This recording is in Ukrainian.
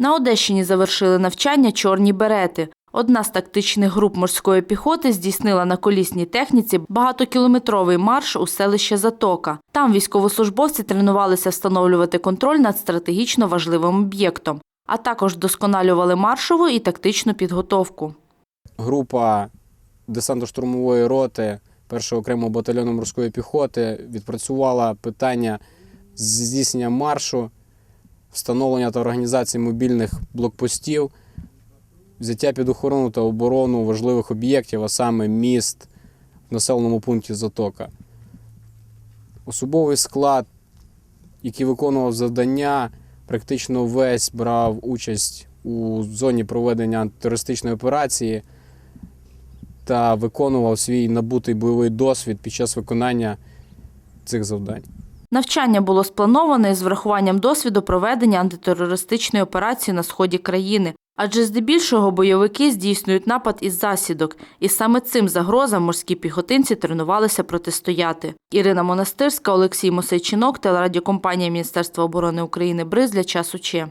На Одещині завершили навчання чорні берети. Одна з тактичних груп морської піхоти здійснила на колісній техніці багатокілометровий марш у селище Затока. Там військовослужбовці тренувалися встановлювати контроль над стратегічно важливим об'єктом, а також вдосконалювали маршову і тактичну підготовку. група десантно-штурмової роти першого окремого батальйону морської піхоти відпрацювала питання здійснення маршу, встановлення та організації мобільних блокпостів, взяття під охорону та оборону важливих об'єктів, а саме міст в населеному пункті Затока. Особовий склад, який виконував завдання, практично весь брав участь у зоні проведення антитерористичної операції та виконував свій набутий бойовий досвід під час виконання цих завдань. Навчання було сплановане з врахуванням досвіду проведення антитерористичної операції на сході країни, адже здебільшого бойовики здійснюють напад із засідок, і саме цим загрозам морські піхотинці тренувалися протистояти. Ірина Монастирська, Олексій Мосейчинок, телерадіокомпанія Міністерства оборони України «Бриз» для часу Че.